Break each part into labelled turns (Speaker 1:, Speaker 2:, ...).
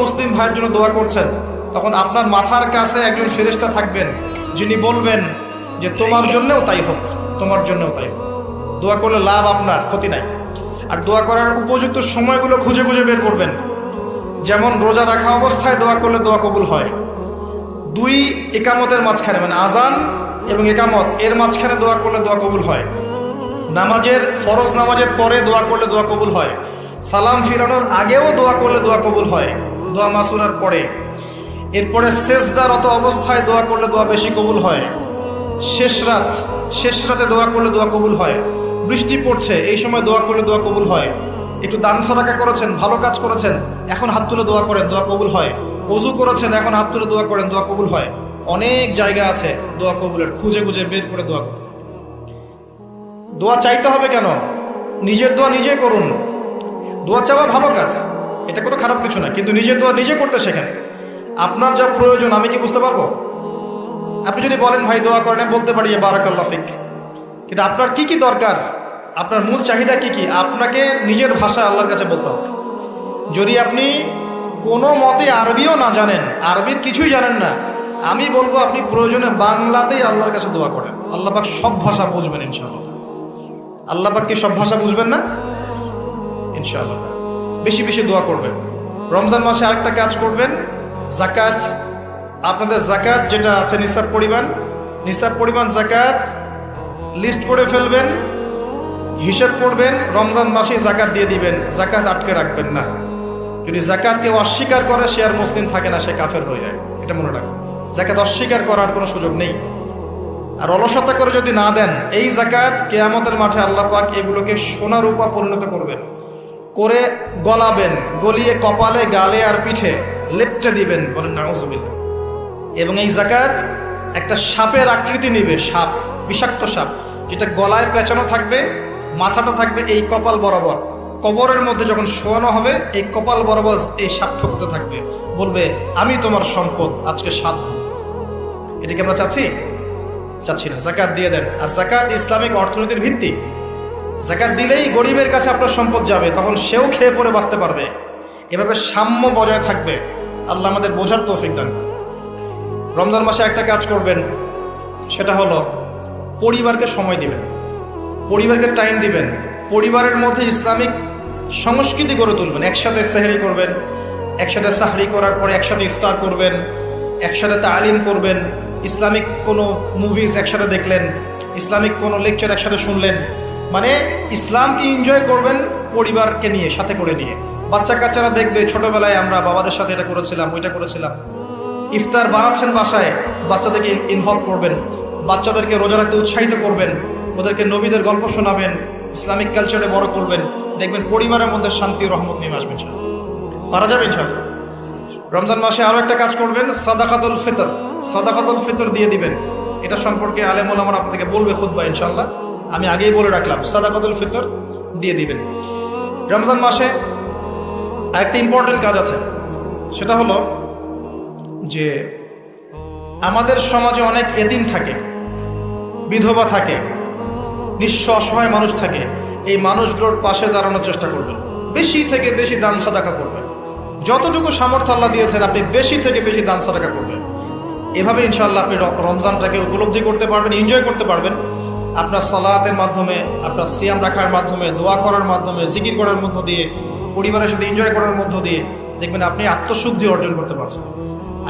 Speaker 1: মুসলিম ভাইয়ের জন্য দোয়া করছেন। তখন আপনার মাথার কাছে একজন ফেরেশতা থাকবেন, যিনি বলবেন যে, তোমার জন্যও তাই হোক, তোমার জন্যও তাই হোক। দোয়া করলে লাভ আপনার, ক্ষতি নাই। আর দোয়া করার উপযুক্ত সময়গুলো খুঁজে খুঁজে বের করবেন। যেমন রোজা রাখা অবস্থায় দোয়া করলে দোয়া কবুল হয়। দুই একামতের মাঝখানে মানে আজান এবং একামত, এর মাঝখানে দোয়া করলে দোয়া কবুল হয়। নামাজের, ফরজ নামাজের পরে দোয়া করলে দোয়া কবুল হয়। সালাম ফিরানোর আগেও দোয়া করলে দোয়া কবুল হয়। দোয়া মাসুরার পরে। এরপরে শেষদারত অবস্থায় দোয়া করলে দোয়া বেশি কবুল হয়। শেষ রাত, শেষ রাতে দোয়া করলে দোয়া কবুল হয়। বৃষ্টি পড়ছে, এই সময় দোয়া করলে দোয়া কবুল হয়। একটু দান সরাকা করেছেন, ভালো কাজ করেছেন, এখন হাত তুলে দোয়া করেন, দোয়া কবুল হয়। অজু করেছেন, এখন হাত তুলে দোয়া করেন, দোয়া কবুল হয়। অনেক জায়গা আছে দোয়া কবুলের, খুঁজে খুঁজে বের করে দোয়া করতে। দোয়া চাইতে হবে কেন? নিজের দোয়া নিজে করুন। দোয়া চাওয়া ভালো কাজ। এটা কোনো খারাপ কিছু না, কিন্তু নিজের দোয়া নিজে করতে শেখেন। আপনার যা প্রয়োজন, আমি কি বুঝতে পারব? আপনি যদি বলেন, ভাই, দোয়া করেন বলতে পারি ফিক। কিন্তু আপনার কি কি দরকার? আপনার মূল চাহিদা কি কি? আপনাকে নিজের ভাষা আল্লাহর কাছে বলতে হবে। যদি আপনি কোনো মতে আরবিও না জানেন, আরবির কিছুই জানেন না, আমি বলব আপনি প্রয়োজনে বাংলাতেই আল্লাহর কাছে দোয়া করেন। আল্লাহ পাক সব ভাষা বুঝবেন ইনশাআল্লাহ। আল্লাহ পাক কি সব ভাষা বুঝবেন না? ইনশাআল্লাহ। বেশি বেশি দোয়া করবেন। রমজান মাসে আরেকটা কাজ করবেন জাকাত আপনাদের জাকাত যেটা আছে নিসাব পরিমাণ নিসাব পরিমাণ জাকাত লিস্ট করে ফেলবেন, হিসেব করবেন, রমজান মাসে জাকাত দিয়ে দিবেন জাকাত আটকে রাখবেন না। যদি জাকাত কেউ অস্বীকার করে, সে আর মুসলিম থাকে না, সে কাফের হয়ে যায়। এটা মনে রাখবেন। জাকাত অস্বীকার করার কোনো সুযোগ নেই। আর অলসতা করে যদি না দেন, এই জাকাত কেয়ামতের মাঠে আল্লাহ পাক এগুলোকে সোনা রূপা পরিণত করবেন। করে গলাবেন, গলিয়ে কপালে, গালে আর পিঠে লেপটে দিবেন বলেন নাউজুবিল্লাহ। এবং এই জাকাত একটা সাপের আকৃতি নিবে, সাপ, বিষাক্ত সাপ, যেটা গলায় পেঁচানো থাকবে, মাথাটা থাকবে এই কপাল বরাবর। কবরের মধ্যে যখন শোয়ানো হবে, এই কপাল বরাবর এই সাপ ঠোকাতে থাকবে। বলবে, আমি তোমার সম্পদ, আজকে সাত ভোগ এটা কি আমরা চাচ্ছি? চাচ্ছি না। জাকাত দিয়ে দেন। আর জাকাত ইসলামিক অর্থনীতির ভিত্তি। জাকাত দিলেই গরিবের কাছে আপনার সম্পদ যাবে, তখন সেও খেয়ে পরে বাঁচতে পারবে। এভাবে সাম্য বজায় থাকবে। আল্লাহ আমাদের বোঝার তৌফিক দান রমজান মাসে একটা কাজ করবেন, সেটা হলো পরিবারকে সময় দিবেন, পরিবারকে টাইম দিবেন, পরিবারের মধ্যে ইসলামিক সংস্কৃতি গড়ে তুলবেন। একসাথে সেহরি করবেন, একসাথে সাহরি করার পরে একসাথে ইফতার করবেন, একসাথে তালিম করবেন, ইসলামিক কোনো মুভিজ একসাথে দেখলেন, ইসলামিক কোনো লেকচার একসাথে শুনলেন মানে ইসলামকে এনজয় করবেন পরিবারকে নিয়ে, সাথে করে নিয়ে। বাচ্চা কাচ্চারা দেখবে, ছোটবেলায় আমরা বাবাদের সাথে এটা করেছিলাম, ওইটা করেছিলাম। ইফতার বানাচ্ছেন বাসায়, বাচ্চাদেরকে ইনভলভ করবেন। বাচ্চাদেরকে রোজা রাখতে উৎসাহিত করবেন। ওদেরকে নবীদের গল্প শোনাবেন, ইসলামিক কালচারে বড় করবেন। দেখবেন পরিবারের মধ্যে শান্তি রহমত নেমে আসবেন। পারা যাবে ইনশাল্লাহ রমজান মাসে আরও একটা কাজ করবেন, সাদাকাতুল ফিতর। সাদাকাতুল ফিতর দিয়ে দিবেন। এটা সম্পর্কে আলেমুল আমার আপনাদেরকে বলবে খুদ্া ইনশাল্লাহ আমি আগেই বলে রাখলাম, সাদাকাতুল ফিতর দিয়ে দিবেন। রমজান মাসে একটা ইম্পর্টেন্ট কাজ আছে। সেটা হলো যে আমাদের সমাজে অনেক এদিন থাকে, বিধবা থাকে, নিঃস্ব অসহায় মানুষ থাকে, এই মানুষগুলোর পাশে দাঁড়ানোর চেষ্টা করবেন। বেশি থেকে বেশি দান সাদাকা করবেন। যতটুকু সামর্থ্য আল্লাহ দিয়েছেন, আপনি বেশি থেকে বেশি দান সাদাকা করবেন। এভাবে ইনশাআল্লাহ আপনি রমজানটাকে উপলব্ধি করতে পারবেন এনজয় করতে পারবেন। আপনার সালাতের মাধ্যমে, আপনার সিয়াম রাখার মাধ্যমে, দোয়া করার মাধ্যমে, জিকির করার মধ্য দিয়ে, পরিবারের সাথে এনজয় করার মধ্য দিয়ে, দেখবেন আপনি আত্মশুদ্ধি অর্জন করতে পারছেন।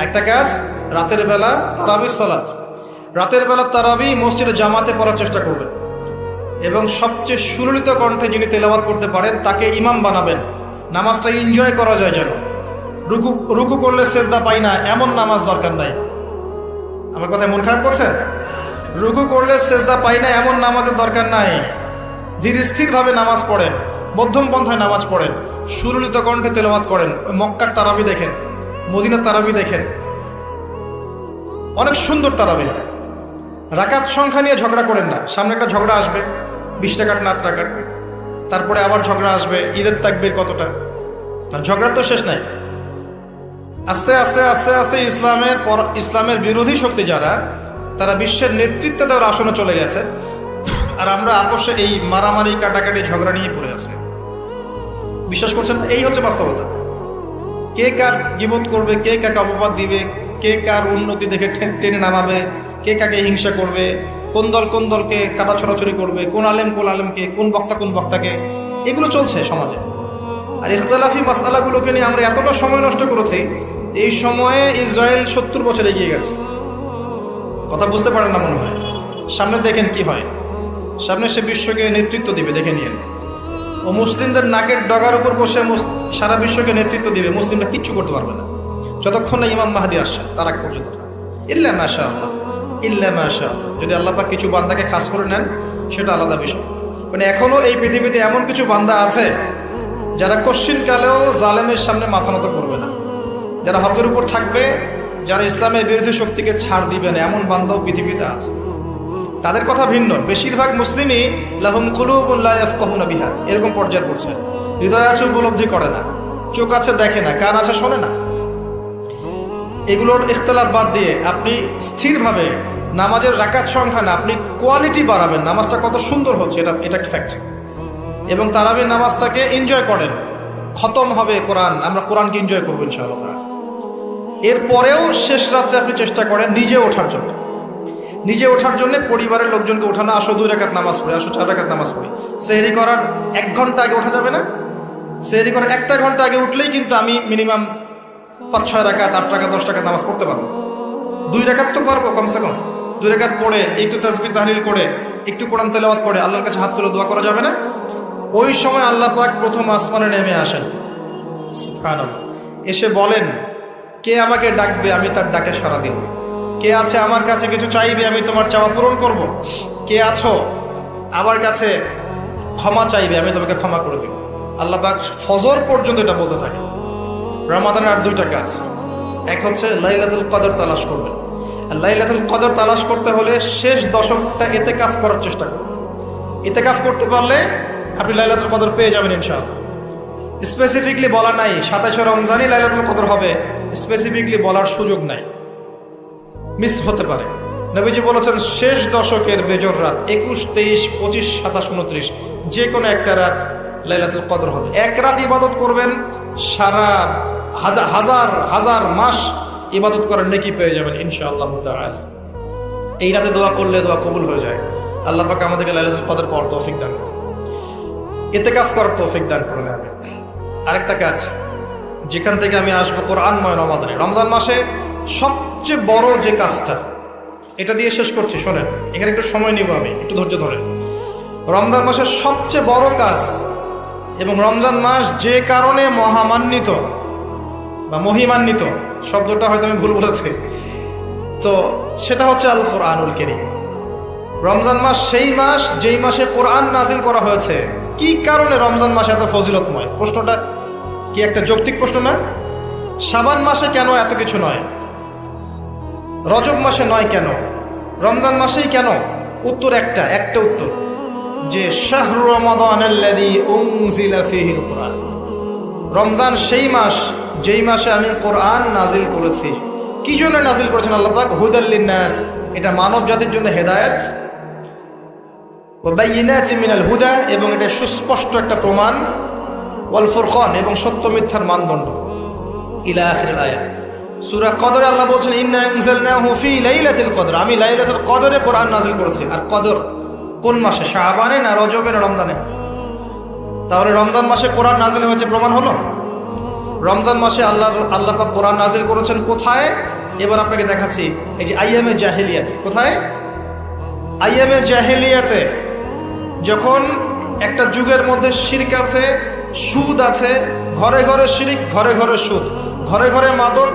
Speaker 1: একটা কাজ, রাতের বেলা তারাবি সালাত। রাতের বেলা তারাবি মসজিদে জামাতে পড়ার চেষ্টা করবেন। এবং সবচেয়ে সুললিত কণ্ঠে যিনি তেলাবাত করতে পারেন, তাকে ইমাম বানাবেন। নামাজটা এনজয় করা যায় যেন। রুকু রুকু করলে সেজদা পাই না, এমন নামাজ দরকার নাই। আমার কথায় মন খারাপ করছেন? রুকু করলে সেজদা পাই না, এমন নামাজের দরকার নাই। ধীর স্থিরভাবে নামাজ পড়েন, মধ্যম পন্থায় নামাজ পড়েন, সুললিত কণ্ঠে তেলাবাত করেন, মক্কার তারাবি দেখেন, মদিনার তারাবি দেখেন। অনেক সুন্দর তারাবি। রাকাত সংখ্যা নিয়ে ঝগড়া করেন না, সামনে একটা ঝগড়া আসবে, বিশ টাকার নাত টাকার তারপরে আবার ঝগড়া আসবে, ঈদের তাকবির কতটা। আর ঝগড়ার তো শেষ নাই। আস্তে আস্তে আস্তে আস্তে ইসলামের ইসলামের বিরোধী শক্তি যারা তারা বিশ্বের নেতৃত্বে দেওয়ার আসনে চলে গেছে। আর আমরা আপোষে এই মারামারি, কাটাকাটি, ঝগড়া নিয়ে পড়ে আছে। বিশ্বাস করছেন? এই হচ্ছে বাস্তবতা। কে কার গিবত করবে, কে কাকে অপবাদ দিবে, কে কার উন্নতি দেখে টেনে নামাবে, কে কাকে হিংসা করবে, কোন দল কোন দলকে কাটা ছড়াছড়ি করবে, কোন আলেম কোন আলেমকে, কোন বক্তা কোন বক্তাকে, এগুলো চলছে সমাজে। আর ইখতলাফি মাসালাগুলোকে নিয়ে আমরা এতটা সময় নষ্ট করেছি, এই সময়ে ইসরায়েল সত্তর বছর এগিয়ে গেছে। কথা বুঝতে পারেন না মনে হয়। সামনে দেখেন কি হয়। সামনে সে বিশ্বকে নেতৃত্ব দিবে, দেখে নিয়েন। ও মুসলিমদের নাকের ডগার উপর বসে সারা বিশ্বকে নেতৃত্ব দিবে, মুসলিমরা কিচ্ছু করতে পারবে না। যতক্ষণ না ইমাম মাহাদি আসছে, তার আগ পর্যন্ত। ইল্লা মাশা আল্লাহ ইল্লা মাশা। যদি পাক কিছু বান্দাকে খাস করে নেন, সেটা আলাদা বিষয়। মানে এখনও এই পৃথিবীতে এমন কিছু বান্দা আছে, যারা কশ্চিন কালেও জালেমের সামনে মাথা নত করবে না। যারা হকের উপর থাকবে যারা ইসলামের বিরোধী শক্তিকে ছাড় দিবে না এমন বান্দাও পৃথিবীতে আছে। তাদের কথা ভিন্ন। বেশিরভাগ মুসলিমই লাহুম কুলুবুল্লাহ ইয়াফকাহুনা বিহা। এরকম পর্যায়ে পড়ছে। হৃদয় আছে, উপলব্ধি করে না। চোখ আছে, দেখে না। কান আছে, শোনে না। এগুলোর ইখতলাফ বাদ দিয়ে আপনি স্থিরভাবে নামাজের রাকাত সংখ্যা না, আপনি কোয়ালিটি বাড়াবেন। নামাজটা কত সুন্দর হচ্ছে, এটা এটা ফ্যাক্ট এবং তারাবির নামাজটাকে এনজয় করেন। খতম হবে কোরআন। আমরা কোরআনকে এনজয় করব ইনশাআল্লাহ। এরপরেও শেষ রাত্রে আপনি চেষ্টা করেন নিজে ওঠার জন্য। নিজে ওঠার জন্য পরিবারের লোকজনকে ওঠানো, আসো দুই রাকাত নামাজ পড়ি, আসো চার রাকাত নামাজ পড়ি। সেহরি করার এক ঘণ্টা আগে ওঠা যাবে না? সেহরি করার একটা ঘণ্টা আগে উঠলেই কিন্তু আমি মিনিমাম পাঁচ, ছয় রাকাত আট টাকা দশ টাকার নামাজ পড়তে পারব। দুই রাকাত তো পারব কমসে কম। দুই রাকাত পড়ে, একটু তাসবি তাহলিল করে, একটু কোরআন তেলাওয়াত করে, আল্লাহর কাছে হাত তুলে দোয়া করা যাবে না? ওই সময় আল্লাহ পাক প্রথম আসমানে নেমে আসেন। এসে বলেন কে আমাকে ডাকবে আমি তার ডাকে সারা দিব। কে আছে আমার কাছে কিছু চাইবে আমি তোমার চাওয়া পূরণ করব। কে আছো আমার কাছে ক্ষমা চাইবে আমি তোমাকে ক্ষমা করে দেব। আল্লাহ ফজর পর্যন্ত এটা বলতে থাকে। রমাদানের আর দুইটা কাজ। এক হচ্ছে লাইলাতুল কদর তালাশ করবেন আর লাইলাতুল কদর তালাশ করতে হলে শেষ দশকটা এতে কাফ করার চেষ্টা করুন এতে কাফ করতে পারলে আপনি লাইলাতুল কদর পেয়ে যাবেন ইনশাআল্লাহ। স্পেসিফিকলি বলা নাই, সাতাশে রমজানই লাইলাতুল কদর হবে। স্পেসিফিকলি বলার সুযোগ নাই। মিস হতে পারে। নবীজি বলেছেন, শেষ দশকের বেজর রাত, একুশ, তেইশ, পঁচিশ, সাতাশ, উনত্রিশ যে কোনো একটা রাত লাইলাতুল কদর হবে। এক রাত ইবাদত করবেন, সারা হাজার হাজার হাজার মাস ইবাদত করার নেকি পেয়ে যাবেন, ইনশাআল্লাহ এই রাতে দোয়া করলে দোয়া কবুল হয়ে যায়। আল্লাহ পাক আমাদেরকে লাইলাতুল কদর পাওয়ার তৌফিক দান করুন। ইতেকাফ করার তৌফিক দান করুন আরেকটা কাজ যেখান থেকে আমি আসব কোরআনময় রমাদানে। রমজান মাসে সবচেয়ে বড় যে কাজটা, এটা দিয়ে শেষ করছি, শোনেন, এখানে একটু সময় নিব আমি, একটু ধৈর্য ধরেন। রমজান মাসের সবচেয়ে বড় কাজ এবং রমজান মাস যে কারণে মহামান্বিত বা মহিমান্বিত, শব্দটা হয়তো আমি ভুল বলেছি, তো সেটা হচ্ছে আল কোরআনুল কেরিম। রমজান মাস সেই মাস যেই মাসে কোরআন নাজিল করা হয়েছে, কি কারণে রমজান মাসে এত ফজিলতময়? প্রশ্নটা কি একটা যৌক্তিক প্রশ্ন না? সাবান মাসে কেন এত কিছু নয়? রজব মাসে নয় কেন? রমজান মাসেই কেন? উত্তর একটা একটা উত্তর। যে শাহরু কোরআন। রমজান সেই মাস, যেই মাসে আমি কোরআন নাজিল করেছি। কি জন্য নাজিল করেছেন আল্লাহ পাক? হুদাল্লিন এটা মানব জাতির জন্য হেদায়েত। মিনাল হুদা, এবং এটা সুস্পষ্ট একটা প্রমাণ। ওয়াল ফুরকান, এবং সত্য মিথ্যার মানদণ্ড। ইলা আখির আয়া। সূরা কদর আল্লাহ বলছেন, ইন্না আনজালনাহু ফি লাইলাতিল কদর। আমি লাইলাতুল কদরে কোরআন নাজিল করেছি। আর কদর কোন মাসে? শাবানে না রজবে না রমজানে? তাহলে রমজান মাসে কোরআন নাজিল হয়েছে প্রমাণ হলো? রমজান মাসে আল্লাহ আল্লাহ পাক কোরআন নাজিল করেছেন কোথায়? এবার আপনাকে দেখাচ্ছি, এই যে আইয়ামে জাহেলিয়াতে। কোথায়? আইয়ামে জাহেলিয়াতে। যখন একটা যুগের মধ্যে শিরিক আছে সুদ আছে। ঘরে ঘরে শিরিক, ঘরে ঘরে সুদ। ঘরে ঘরে মাদক,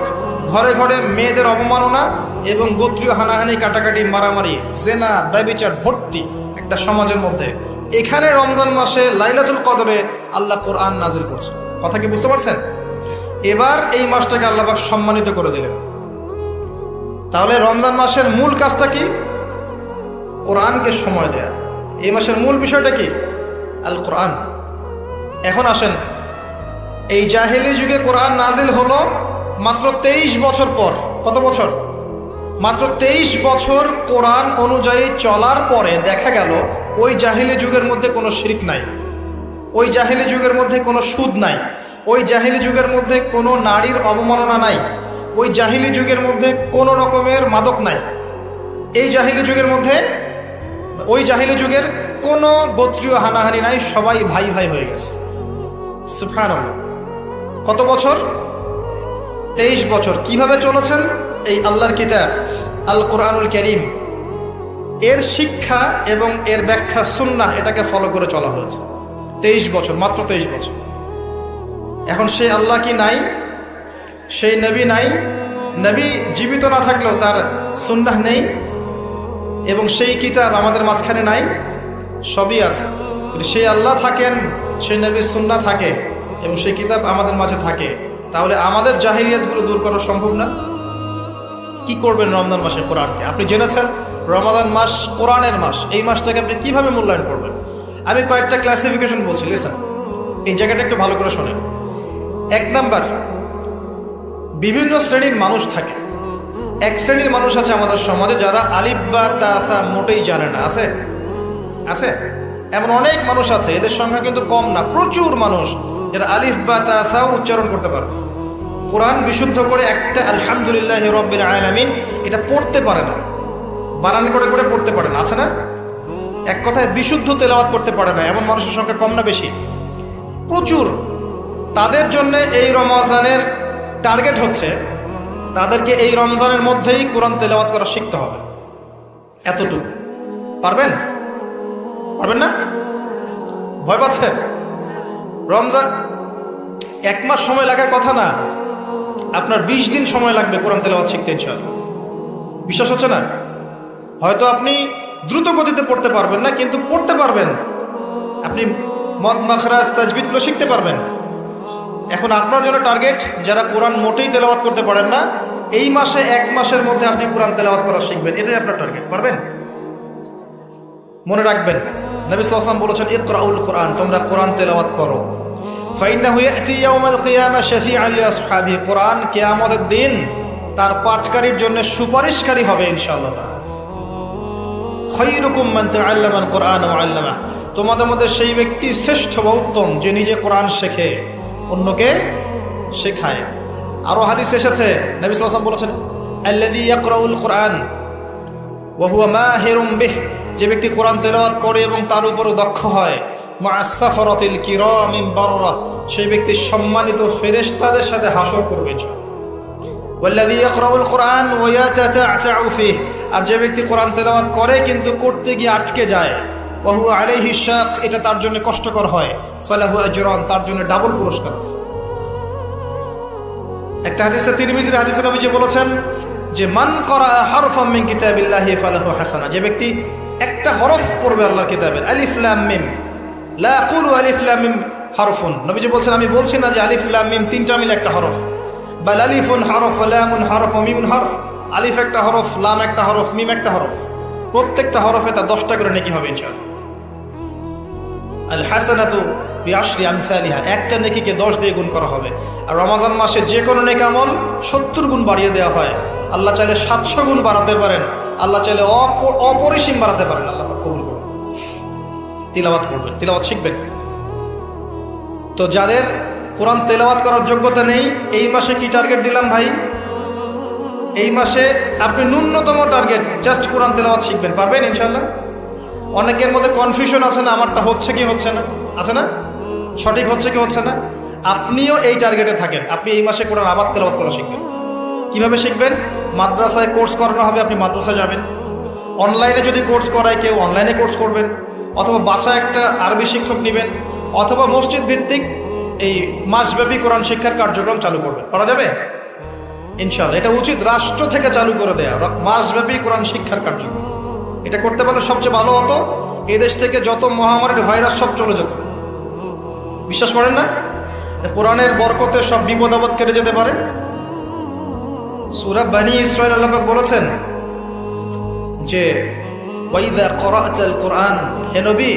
Speaker 1: ঘরে ঘরে মেয়েদের অবমাননা এবং গোত্রীয় হানাহানি, কাটাকাটি, মারামারি, জেনা, ব্যবিচার, ভর্তি একটা সমাজের মধ্যে। এখানে রমজান মাসে লাইলাতুল কদরে আল্লাহ কোরআন নাজিল করছে। কথা কি বুঝতে পারছেন? এবার এই মাসটাকে আল্লাহ সম্মানিত করে দিলেন। তাহলে রমজান মাসের মূল কাজটা কি? কোরআনকে সময় দেয়া। এই মাসের মূল বিষয়টা কি? আল কোরআন এখন আসেন। এই জাহেলি যুগে কোরআন নাজিল হলো মাত্র তেইশ বছর পর। কত বছর? মাত্র তেইশ বছর কোরআন অনুযায়ী চলার পরে দেখা গেল ওই জাহিলি যুগের মধ্যে কোনো শিরিক নাই। ওই জাহিলি যুগের মধ্যে কোনো সুদ নাই। ওই জাহিলি যুগের মধ্যে কোনো নারীর অবমাননা নাই। ওই জাহিলি যুগের মধ্যে কোনো রকমের মাদক নাই। এই জাহিলি যুগের মধ্যে, ওই জাহিলি যুগের কোনো গোত্রীয় হানাহানি নাই, সবাই ভাই ভাই হয়ে গেছে। সুফহানাল্লাহ কত বছর? তেইশ বছর। কীভাবে চলেছেন? এই আল্লাহর কিতাব আল কোরআনুল করিম। এর শিক্ষা এবং এর ব্যাখ্যা সুন্না এটাকে ফলো করে চলা হয়েছে। তেইশ বছর, মাত্র তেইশ বছর। এখন সেই আল্লাহ কি নাই? সেই নবী নাই? নবী জীবিত না থাকলেও তার সুন্নাহ নেই? এবং সেই কিতাব আমাদের মাঝখানে নাই? সবই আছে। সেই আল্লাহ থাকেন সে নবীর সুন্না থাকে এবং সেই কিতাব আমাদের মাঝে থাকে, তাহলে আমাদের জাহিলিয়াতগুলো দূর করা সম্ভব না? কি করবেন রমজান মাসে কোরআনকে? আপনি জেনেছেন? রমাদান মাস কোরআনের মাস। এই মাসটাকে আপনি কীভাবে মূল্যায়ন করবেন? আমি কয়েকটা ক্লাসিফিকেশন বলছি লিসেন এই জায়গাটা একটু ভালো করে শোনেন। এক নাম্বার, বিভিন্ন শ্রেণির মানুষ থাকে। এক শ্রেণির মানুষ আছে আমাদের সমাজে যারা আলিফ বা তাসা মোটেই জানে না। আছে? আছে? এমন অনেক মানুষ আছে, এদের সংখ্যা কিন্তু কম না, প্রচুর মানুষ যারা আলিফ বা তাসা উচ্চারণ করতে পারে কোরআন বিশুদ্ধ করে একটা আলহামদুলিল্লাহ রব্বিল আলামিন এটা পড়তে পারে না। বানান করে করে পড়তে পারে না, আছে না? এক কথায় বিশুদ্ধ তেলাওয়াত করতে পারে না, এমন মানুষের সংখ্যা কম না বেশি। প্রচুর। তাদের জন্য এই রমজানের টার্গেট হচ্ছে, তাদেরকে এই রমজানের মধ্যেই কোরআন তেলাওয়াত করা শিখতে হবে। এতটুকু। পারবেন? পারবেন না? ভয় পাচ্ছেন? রমজান, এক মাস সময় লাগার কথা না। আপনার বিশ দিন সময় লাগবে কোরআন তেলাওয়াত শিখতে, ইনশাআল্লাহ। বিশ্বাস হচ্ছে না? হয়তো আপনি দ্রুত গতিতে পড়তে পারবেন না, কিন্তু পড়তে পারবেন। আপনি মদ, মাখরাজ, তাজবিদগুলো শিখতে পারবেন। এখন আপনার জন্য টার্গেট, যারা কোরআন মোটেই তেলাওয়াত করতে পারেন না, এই মাসে এক মাসের মধ্যে আপনি কোরআন তেলাওয়াত করা শিখবেন। এটাই আপনার টার্গেট, পারবেন? মনে রাখবেন। নবী সাল্লাম বলেছেন, ইকরাউল কোরআন, তোমরা কোরআন তেলাওয়াত করো। কোরআন কিয়ামতের দিন তার সুপারিশকারী হবে কোরআন আল্লামা তোমাদের মধ্যে সেই ব্যক্তি শ্রেষ্ঠ যে নিজে কোরআন শেখে, অন্যকে শেখায়। আরও হাদিস এসেছে, নবী সাল্লাল্লাহু আলাইহি ওয়াসাল্লাম বলেছেন ইয়াকরাউল কোরআন ওয়া মা মাহিরুম বিহ, যে ব্যক্তি কোরআন তেলাওয়াত করে এবং তার উপরও দক্ষ হয়। মাসাফরাতিল কিরামিন বাররা, সেই ব্যক্তি সম্মানিত ফেরেশতাদের সাথে হাসর করবে আর যে ব্যক্তি কোরআন তেলাওয়াত করে কিন্তু করতে গিয়ে আটকে যায়। ওয়া হুয়া আলাইহি শাক, এটা তার জন্য কষ্টকর হয়। ফালাহু আজরান, তার জন্য ডাবল পুরস্কার আছে। একটা হাদিসে তিরমিজির হাদিসে নবীজি বলেছেন যে মান করা হরফাম মিন কিতাবিল্লাহি ফালাহু হাসানা, যে ব্যক্তি একটা হরফ পড়বে আল্লাহর কিতাবের আলিফ লাম মিম, লা আকুলু আলিফ লাম মিম হরফুন। নবীজি বলছেন, আমি বলছি না যে আলিফ লাম মিম তিনটা মিলে একটা হরফ। বা আলিফুন হরফ, লামুন হরফ, মিমুন হরফ, আলিফ একটা হরফ, লাম একটা হরফ, মিম একটা হরফ। প্রত্যেকটা হরফে তার দশটা করে নেকি হবে ইনশাআল্লাহ। আল হাসানাতু বিআশরি আমসালিহা, একটা নেকিকে দশ দিয়ে গুণ করা হবে। আর রমাজান মাসে যে কোনো নেক আমল সত্তর গুণ বাড়িয়ে দেওয়া হয়। আল্লাহ চাইলে সাতশো গুণ বাড়াতে পারেন। আল্লাহ চাইলে অপ- অপরিসীম বাড়াতে পারেন। আল্লাহ কবুল করুন। তিলাওয়াত করবেন। তিলাওয়াত শিখবেন। তো যাদের কোরআন তেলাওয়াত করার যোগ্যতা নেই, এই মাসে কি টার্গেট দিলাম ভাই? এই মাসে আপনি ন্যূনতম টার্গেট জাস্ট কোরআন তেলাওয়াত শিখবেন। পারবেন ইনশাল্লাহ অনেকের মধ্যে কনফিউশন আছে না, আমারটা হচ্ছে কি হচ্ছে না? আছে না? সঠিক হচ্ছে কি হচ্ছে না? আপনিও এই টার্গেটে থাকেন। আপনি এই মাসে কোরআন আবার তেলাওয়াত করা শিখবেন। কীভাবে শিখবেন? মাদ্রাসায় কোর্স করানো হবে, আপনি মাদ্রাসায় যাবেন। অনলাইনে যদি কোর্স করায়, কেউ অনলাইনে কোর্স করবেন। অথবা বাসায় একটা আরবি শিক্ষক নেবেন। অথবা মসজিদ ভিত্তিক এই মাসব্যাপী কোরআন শিক্ষার কার্যক্রম চালু করবেন। করা যাবে? ইনশাল্লাহ এটা উচিত। রাষ্ট্র থেকে চালু করে দেয়া। মাসব্যাপী কোরআন শিক্ষার কার্যক্রম। এটা করতে পারলে সবচেয়ে ভালো হতো এদেশ থেকে যত মহামারীর ভাইরাস সব চলে যেত। বিশ্বাস করেন না? কোরআনের বরকতে সব বিপদ আপদ কেটে যেতে পারে। সুরা বানি ইসরায়েল আল্লাহ বলেছেন যে ওয়াইদা করাতাল কোরআন হে নবী,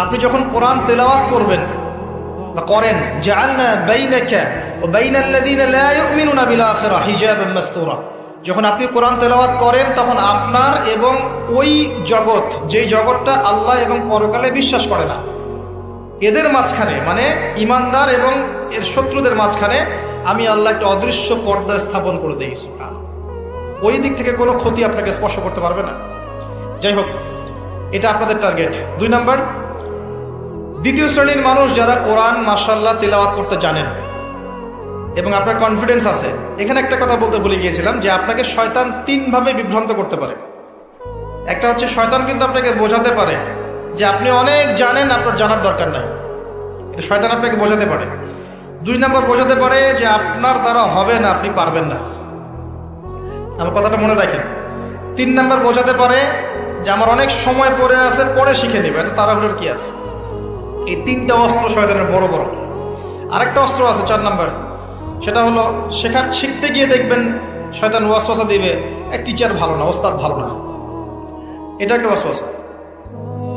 Speaker 1: আপনি যখন কোরআন তেলাওয়াত করবেন বা করেন, জাআলনা বাইনাকা ওয়া বাইনাল্লাযিনা লা ইউমিনুনা বিল আখিরাহ হিজাবান মাসতুরা যখন আপনি কোরআন তেলাওয়াত করেন, তখন আপনার এবং ওই জগৎ, যেই জগৎটা আল্লাহ এবং পরকালে বিশ্বাস করে না, এদের মাঝখানে মানে ইমানদার এবং এর শত্রুদের মাঝখানে আমি আল্লাহ একটা অদৃশ্য পর্দা স্থাপন করে দিয়েছি। ওই দিক থেকে কোনো ক্ষতি আপনাকে স্পর্শ করতে পারবে না। যাই হোক, এটা আপনাদের টার্গেট। দুই নাম্বার, দ্বিতীয় শ্রেণির মানুষ যারা কোরআন মাসাল্লাহ তেলাওয়াত করতে জানেন এবং আপনার কনফিডেন্স আছে। এখানে একটা কথা বলতে ভুলে গিয়েছিলাম যে আপনাকে শয়তান তিনভাবে বিভ্রান্ত করতে পারে। একটা হচ্ছে শয়তান কিন্তু আপনাকে বোঝাতে পারে যে আপনি অনেক জানেন, আপনার জানার দরকার নাই। এটা শয়তান আপনাকে বোঝাতে পারে। দুই নম্বর বোঝাতে পারে যে আপনার দ্বারা হবে না, আপনি পারবেন না। আমার কথাটা মনে রাখেন। তিন নম্বর বোঝাতে পারে যে আমার অনেক সময় পরে আছে পরে শিখে নেবে। এত তাড়াহুড়োর কি আছে? এই তিনটা অস্ত্র শয়তানের বড় বড়। আরেকটা অস্ত্র আছে, চার নাম্বার। সেটা হলো, শেখার শিখতে গিয়ে দেখবেন শয়তান ওয়াসওয়াসা দিবে এক টিচার ভালো না, ওস্তাদ ভালো না। এটা একটা ওয়াসওয়াসা।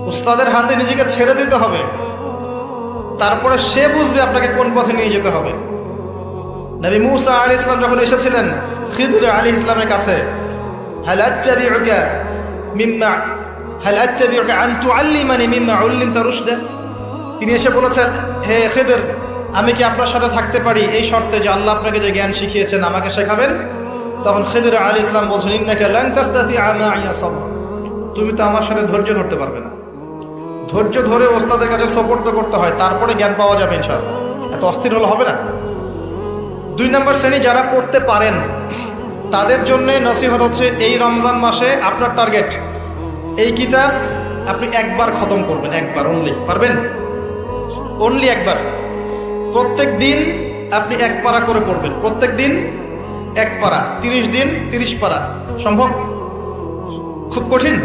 Speaker 1: উস্তাদের হাতে নিজেকে ছেড়ে দিতে হবে। তারপরে সে বুঝবে আপনাকে কোন পথে নিয়ে যেতে হবে। নবী মুসা আলী ইসলাম যখন এসেছিলেন খিদুর আলী ইসলামের কাছে তিনি এসে বলেছেন, হে খেদের আমি কি আপনার সাথে থাকতে পারি? এই শর্তে যে আল্লাহ আপনাকে যে জ্ঞান শিখিয়েছেন, আমাকে শেখাবেন? তখন খেদের আলী ইসলাম বলছেন, ইন্নাকে আমাইয়া সাবর তুমি তো আমার সাথে ধৈর্য ধরতে পারবে না। ধৈর্য ধরে ওস্তাদের কাছে সপোর্ট করতে হয়, তারপরে জ্ঞান পাওয়া যাবে ইনশাআল্লাহ। এত অস্থির হলে হবে না? দুই নম্বর শ্রেণি যারা পড়তে পারেন, তাদের জন্য নসিহত হচ্ছে, এই রমজান মাসে আপনার টার্গেট এই কিতাব আপনি একবার খতম করবেন, একবার অনলি পারবেন? অনলি একবার। প্রত্যেক দিন আপনি এক পারা করে পড়বেন। প্রত্যেক দিন এক পারা। তিরিশ দিন তিরিশ পারা। সম্ভব? খুব কঠিন?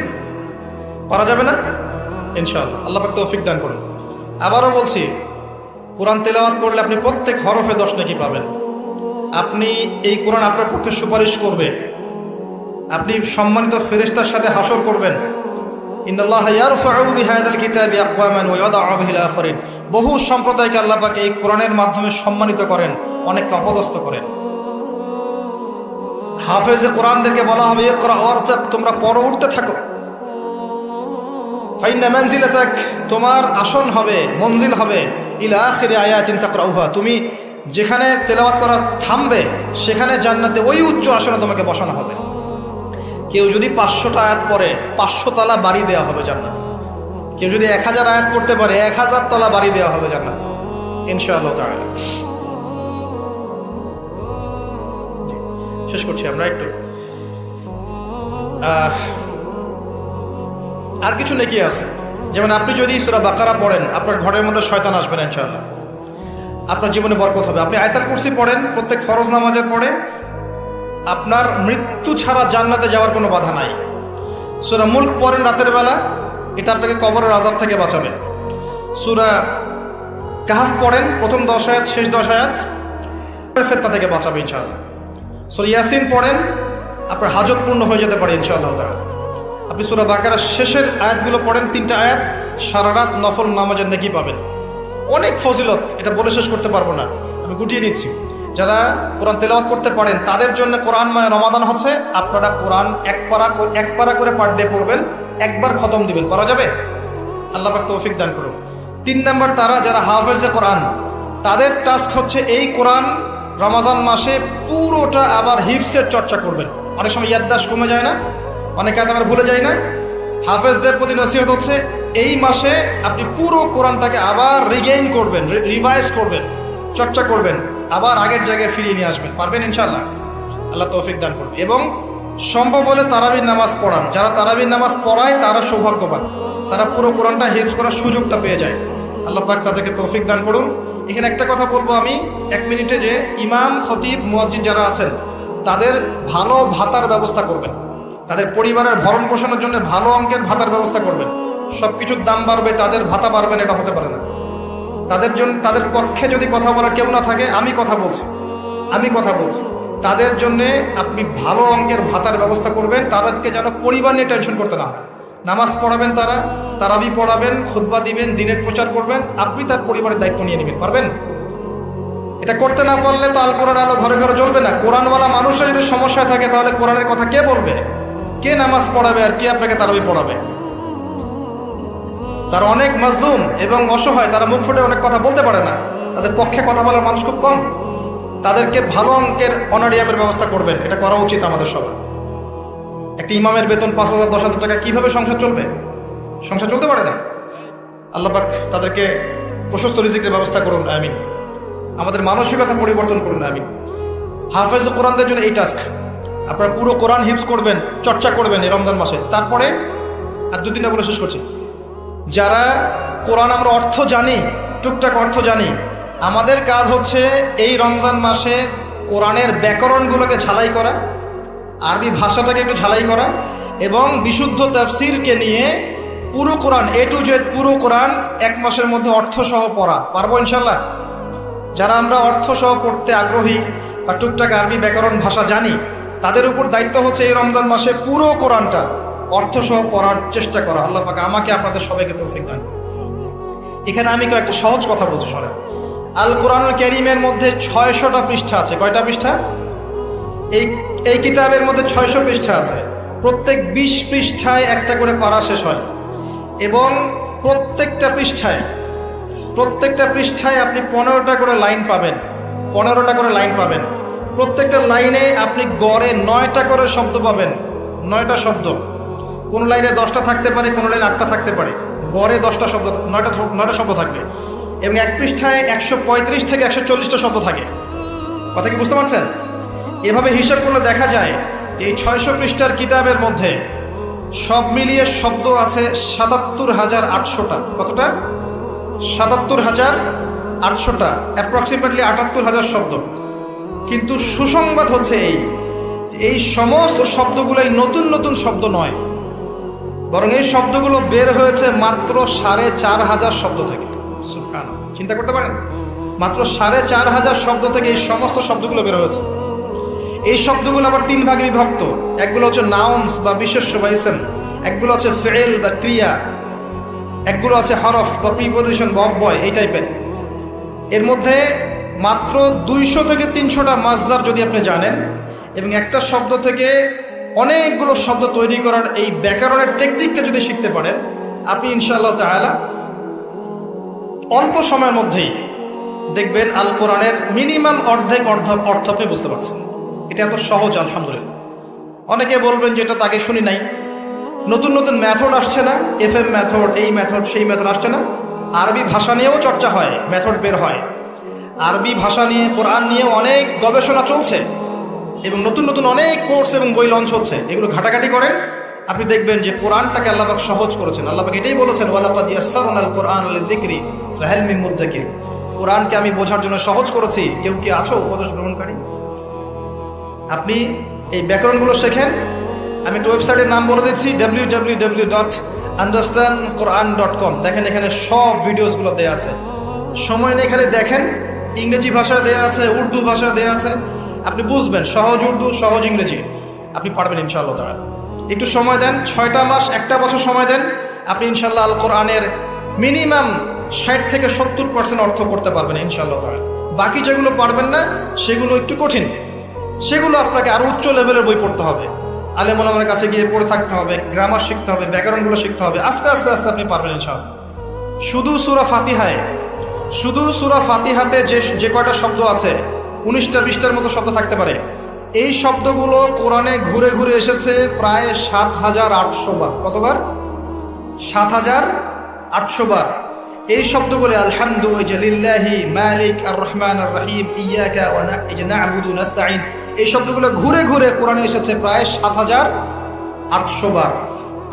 Speaker 1: পারা যাবে না? ইনশাআল্লাহ। আল্লাহ পাক তৌফিক দান করুন। আবারও বলছি, কোরআন তেলাওয়াত করলে আপনি প্রত্যেক হরফে দশ নাকি পাবেন। আপনি এই কোরআন আপনার পক্ষে সুপারিশ করবে। আপনি সম্মানিত ফেরেশতার সাথে হাসর করবেন। বহু সম্প্রদায়কে আল্লাহ পাক এই কোরআনের মাধ্যমে সম্মানিত করেন, অনেককে অপদস্থ করেন। হাফেজে কোরআনদেরকে বলা হবে তোমরা পড়ো উঠতে থাকো। তোমার আসন হবে, মঞ্জিল হবে। ইলা আখিরি আয়াতিন তাকরাউহা, তুমি যেখানে তেলাওয়াত করা থামবে, সেখানে জান্নাতে ওই উচ্চ আসনে তোমাকে বসানো হবে। কেউ যদি পাঁচশোটা আয়াত পড়ে, পাঁচশো তলা বাড়ি দেওয়া হবে জান্নাতে। কেউ যদি এক হাজার আয়াত পড়তে পারে, এক হাজার তলা বাড়ি দেওয়া হবে জান্নাতে। ইনশাআল্লাহ শেষ করছি আমরা একটু। আর কিছু নেকি আছে? যেমন আপনি যদি সুরা বাকারা পড়েন, আপনার ঘরের মধ্যে শয়তান আসবেন ইনশাআল্লাহ। আপনার জীবনে বরকত হবে। আপনি আয়তাল কুরসি পড়েন, প্রত্যেক ফরজ নামাজের পড়ে আপনার মৃত্যু ছাড়া জান্নাতে যাওয়ার কোনো বাধা নাই। সুরা মুল্ক পড়েন রাতের বেলা, এটা আপনাকে কবরের আজাব থেকে বাঁচাবে। সুরা কাহাফ পড়েন, প্রথম দশ শেষ দশ আয়াত ফেতনা থেকে বাঁচাবে ইনশাআল্লাহ। সুরা ইয়াসিন পড়েন, আপনার হাজত পূর্ণ হয়ে যেতে পারে ইনশাআল্লাহ তাআলা। আপনি সুরা বাকারার শেষের আয়াতগুলো পড়েন, তিনটা আয়াত, সারা রাত নফল নামাজের নাকি পাবেন। অনেক ফজিলত, এটা বলে শেষ করতে পারব না, আমি গুটিয়ে নিচ্ছি। যারা কোরআন তেলাওয়াত করতে পারেন, তাদের জন্য কোরআনময় রমাদান হচ্ছে। আপনারা কোরআন এক পারা এক পারা করে পার ডে পড়বেন, একবার খতম দিবেন। করা যাবে? আল্লাহ পাক তৌফিক দান করুন তিন নম্বর, তারা যারা হাফেজে কোরআন, তাদের টাস্ক হচ্ছে এই কোরআন রমাজান মাসে পুরোটা আবার হিপসের চর্চা করবেন। অনেক সময় ইয়াদ্দাস কমে যায় না, অনেকে আবার ভুলে যায় না। হাফেজদের প্রতি নসিহত হচ্ছে, এই মাসে আপনি পুরো কোরআনটাকে আবার রিগেইন করবেন রিভাইজ করবেন, চর্চা করবেন। আবার আগের জায়গায় ফিরিয়ে নিয়ে আসবেন। পারবেন ইনশাল্লাহ আল্লাহ তৌফিক দান করবে এবং সম্ভব হলে তারাবির নামাজ পড়ান। যারা তারাবির নামাজ পড়ায়, তারা সৌভাগ্যবান। তারা পুরো কোরআনটা হেফ করার সুযোগটা পেয়ে যায়। আল্লাহ পাক তাদেরকে তৌফিক দান করুন। এখানে একটা কথা বলব আমি। এক মিনিটে যে ইমাম, খতিব, মুয়াজ্জিন যারা আছেন, তাদের ভালো ভাতার ব্যবস্থা করবেন। তাদের পরিবারের ভরণ পোষণের জন্য ভালো অঙ্কের ভাতার ব্যবস্থা করবেন। সব কিছুর দাম বাড়বে, তাদের ভাতা বাড়বেন এটা হতে পারে না। তাদের জন্য তাদের পক্ষে যদি কথা বলার কেউ না থাকে, আমি কথা বলছি। আমি কথা বলছি। তাদের জন্য আপনি ভালো অঙ্কের ভাতার ব্যবস্থা করবেন, তাদেরকে যেন পরিবার নিয়ে টেনশন করতে না হয়। নামাজ পড়াবেন তারা, তারাবি পড়াবেন, খুতবা দিবেন, দিনের প্রচার করবেন, আপনি তার পরিবারের দায়িত্ব নিয়ে নেবেন, পারবেন? এটা করতে না পারলে তো আল কোরআন আলো ঘরে ঘরে জ্বলবে না। কোরআনওয়ালা মানুষের যদি সমস্যায় থাকে, তাহলে কোরআনের কথা কে বলবে? কে নামাজ পড়াবে আর কে আপনাকে তারাবি পড়াবে? তারা অনেক মাজলুম এবং অসহায়, তারা মুখ ফুটে অনেক কথা বলতে পারে না। তাদের পক্ষে কথা বলার মানুষ খুব কম। তাদেরকে ভালো অঙ্কের অনারিয়ামের ব্যবস্থা করবেন। এটা করা উচিত আমাদের সবার। একটা ইমামের বেতন পাঁচ হাজার, দশ হাজার টাকা কীভাবে সংসার চলবে? সংসার চলতে পারে না। আল্লাপাক তাদেরকে প্রশস্ত রিজিকের ব্যবস্থা করুন, আমিন। আমাদের মানসিকতা পরিবর্তন করুন, আমিন। হাফেজ কোরআনদের জন্য এই টাস্ক আপনারা পুরো কোরআন হিপস করবেন, চর্চা করবেন এই রমজান মাসে। তারপরে আর দু তিনটা বলে শেষ করছি। যারা কোরআন আমরা অর্থ জানি, টুকটাক অর্থ জানি, আমাদের কাজ হচ্ছে এই রমজান মাসে কোরআনের ব্যাকরণগুলোকে ঝালাই করা, আরবি ভাষাটাকে একটু ঝালাই করা এবং বিশুদ্ধ তাফসিরকে নিয়ে পুরো কোরআন এ টু জেড পুরো কোরআন এক মাসের মধ্যে অর্থ সহ পড়া। পারব ইনশাল্লাহ যারা আমরা অর্থ সহ পড়তে আগ্রহী বা টুকটাক আরবি ব্যাকরণ ভাষা জানি, তাদের উপর দায়িত্ব হচ্ছে এই রমজান মাসে পুরো কোরআনটা। অর্থ সহ পড়ার চেষ্টা করা। আল্লাহ পাকে আমাকে আপনাদের সবাইকে তৌফিক দান এখানে আমি কয়েকটা সহজ কথা বলছি, শোনেন। আল কোরআনুল ক্যারিমের মধ্যে ছয়শটা পৃষ্ঠা আছে। কয়টা পৃষ্ঠা? এই এই কিতাবের মধ্যে ছয়শো পৃষ্ঠা আছে। প্রত্যেক বিশ পৃষ্ঠায় একটা করে পারা শেষ হয়। এবং প্রত্যেকটা পৃষ্ঠায় প্রত্যেকটা পৃষ্ঠায় আপনি পনেরোটা করে লাইন পাবেন। পনেরোটা করে লাইন পাবেন। প্রত্যেকটা লাইনে আপনি গড়ে নয়টা করে শব্দ পাবেন। নয়টা শব্দ। কোন লাইনে দশটা থাকতে পারে, কোন লাইনে আটটা থাকতে পারে। গড়ে দশটা শব্দ, নয়টা নয়টা শব্দ থাকবে। এবং এক পৃষ্ঠায় একশো পঁয়ত্রিশ থেকে একশো চল্লিশটা শব্দ থাকে। কথা কি বুঝতে পারছেন? এভাবে হিসাব করলে দেখা যায় এই ছয়শো পৃষ্ঠার কিতাবের মধ্যে সব মিলিয়ে শব্দ আছে সাতাত্তর হাজার আটশোটা। কতটা? সাতাত্তর হাজার আটশোটা। অ্যাপ্রক্সিমেটলি আটাত্তর হাজার শব্দ। কিন্তু সুসংবাদ হচ্ছে এই এই সমস্ত শব্দগুলোই নতুন নতুন শব্দ নয়। বরং এই শব্দগুলো বের হয়েছে মাত্র সাড়ে চার হাজার শব্দ থেকে। চিন্তা করতে পারেন? মাত্র সাড়ে চার হাজার শব্দ থেকে এই সমস্ত শব্দগুলো বের হয়েছে। এই শব্দগুলো আবার তিন ভাগে বিভক্ত একগুলো হচ্ছে নাউন্স বা বিশেষ্য বা ইসেম একগুলো আছে ফেল বা ক্রিয়া। একগুলো আছে হরফ বা প্রিপোজিশন বা অব্যয়, এই টাইপের এর মধ্যে মাত্র দুইশো থেকে তিনশোটা মাজদার যদি আপনি জানেন, এবং একটা শব্দ থেকে অনেকগুলো শব্দ তৈরি করার এই ব্যাকরণের টেকনিকটা যদি শিখতে পারেন, আপনি ইনশাআল্লাহ অল্প সময়ের মধ্যেই দেখবেন আল কোরআনের মিনিমাম অর্ধেক অর্ধ অর্থ আপনি বুঝতে পারছেন। এটা এত সহজ, আলহামদুলিল্লাহ। অনেকে বলবেন যে এটা তো আগে শুনি নাই। নতুন নতুন ম্যাথড আসছে না এফ এম ম্যাথড এই মেথড সেই ম্যাথড আসছে না। আরবি ভাষা নিয়েও চর্চা হয় মেথড বের হয়। আরবি ভাষা নিয়ে, কোরআন নিয়ে অনেক গবেষণা চলছে। এবং নতুন নতুন অনেক কোর্স এবং বই লঞ্চ হচ্ছে। এগুলো ঘাটাঘাটি করেন। আপনি দেখবেন যে কোরআনটাকে আল্লাহবাক সহজ করেছেন। আল্লাহবাক এটাই বলেছেন, ওয়ালাকাদ কোরআন কোরআনকে আমি বোঝার জন্য সহজ করেছি। কেউ কি আছো উপদেশ গ্রহণকারী? আপনি এই ব্যাকরণগুলো শেখেন। আমি একটা ওয়েবসাইটের নাম বলে দিচ্ছি W W W dot understand Quran dot com দেখেন এখানে সব ভিডিওসগুলো দেওয়া আছে। সময় নিয়ে এখানে দেখেন। ইংরেজি ভাষা দেওয়া আছে, উর্দু ভাষা দেওয়া আছে। আপনি বুঝবেন, সহজ উর্দু, সহজ ইংরেজি। আপনি পারবেন ইনশাআল্লাহ তাআলা। একটু সময় দেন, ছয়টা মাস, একটা বছর সময় দেন, আপনি ইনশাল্লাহ আল কোরআনের মিনিমাম ষাট থেকে সত্তর পার্সেন্ট অর্থ করতে পারবেন ইনশাআল্লাহ তাআলা। বাকি যেগুলো পারবেন না, সেগুলো একটু কঠিন। সেগুলো আপনাকে আরও উচ্চ লেভেলের বই পড়তে হবে। আলেমুল আমার কাছে গিয়ে পড়ে থাকতে হবে, গ্রামার শিখতে হবে ব্যাকরণগুলো শিখতে হবে, আস্তে আস্তে আস্তে আপনি পারবেন ইনশাআল্লাহ। শুধু সুরা ফাতিহায়, শুধু সুরা ফাতিহাতে যে যে কয়টা শব্দ আছে উনিশটা বিশটার মতো শব্দ থাকতে পারে। এই শব্দগুলো কোরআনে ঘুরে ঘুরে এসেছে প্রায় সাত হাজার আটশো বার। কতবার? সাত হাজার আটশো বার। এই শব্দগুলো, আলহামদু আর রহমান আর এই শব্দগুলো ঘুরে ঘুরে কোরআনে এসেছে প্রায় সাত হাজার আটশো বার।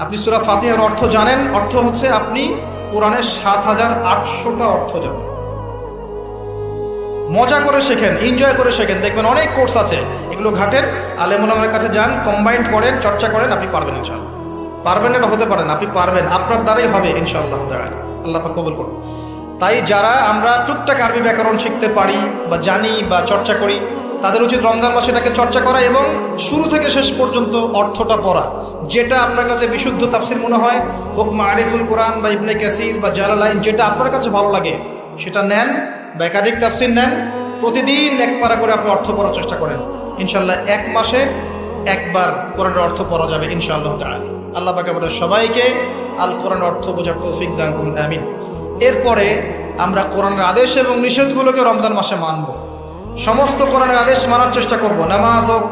Speaker 1: আপনি সূরা ফাতিহার অর্থ জানেন, অর্থ হচ্ছে আপনি কোরআনের সাত হাজার আটশোটা অর্থ জানেন। মজা করে শেখেন এনজয় করে শেখেন। দেখবেন অনেক কোর্স আছে, এগুলো ঘাটেন আলেমুল আমার কাছে যান কম্বাইন্ড করেন, চর্চা করেন, আপনি পারবেন ইনশাল্লাহ পারবেন এটা হতে পারেন আপনি পারবেন, আপনার দ্বারাই হবে ইনশাআল্লাহ আল্লাহ কবুল করুন। তাই যারা আমরা টুকটাক আরবি ব্যাকরণ শিখতে পারি বা জানি বা চর্চা করি, তাদের উচিত রমজান মাসে এটাকে চর্চা করা এবং শুরু থেকে শেষ পর্যন্ত অর্থটা পড়া, যেটা আপনার কাছে বিশুদ্ধ তাফসির মনে হয়, হোক মারিফুল কোরআন বা ইবনে কাসির বা জালালাইন, যেটা আপনার কাছে ভালো লাগে, সেটা নেন। বা একাধিক তাফসির নেন। প্রতিদিন এক পারা করে আপনি অর্থ পড়ার চেষ্টা করেন। ইনশাল্লাহ এক মাসে একবার কোরআনের অর্থ পড়া যাবে ইনশাআল্লাহ তাআলা। আল্লাহ পাকে আমাদের সবাইকে আল কোরআন অর্থ বোঝার তৌফিক দান করুন, আমিন। এরপরে আমরা কোরআনের আদেশ এবং নিষেধগুলোকে রমজান মাসে মানব। সমস্ত কোরআনের আদেশ মানার চেষ্টা করব। নামাজ হোক,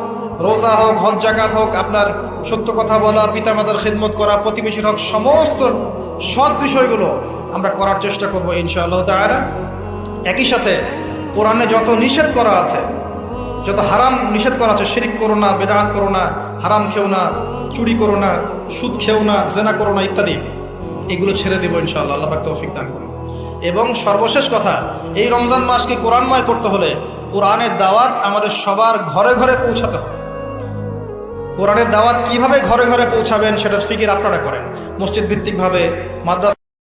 Speaker 1: রোজা হোক, হজ জাকাত হোক, আপনার সত্য কথা বলা পিতামাতার খেদমত করা, প্রতিবেশীর হোক, সমস্ত সৎ বিষয়গুলো আমরা করার চেষ্টা করব ইনশাআল্লাহ তাআলা। একই সাথে কোরআনে যত নিষেধ করা আছে, যত হারাম নিষেধ করা আছে, শিরিক করো না বেদাহাত করো না, হারাম খেও না, চুরি করো না, সুদ খেও না, জেনা করো না ইত্যাদি, এগুলো ছেড়ে দেবো ইনশাআল্লাহ, আল্লাহ তৌফিক দান করুন। এবং সর্বশেষ কথা, এই রমজান মাসকে কোরআনময় করতে হলে কোরআনের দাওয়াত আমাদের সবার ঘরে ঘরে পৌঁছাতে হবে। কোরআনের দাওয়াত কীভাবে ঘরে ঘরে পৌঁছাবেন সেটার ফিকির আপনারা করেন। মসজিদ ভিত্তিকভাবে, মাদ্রাসা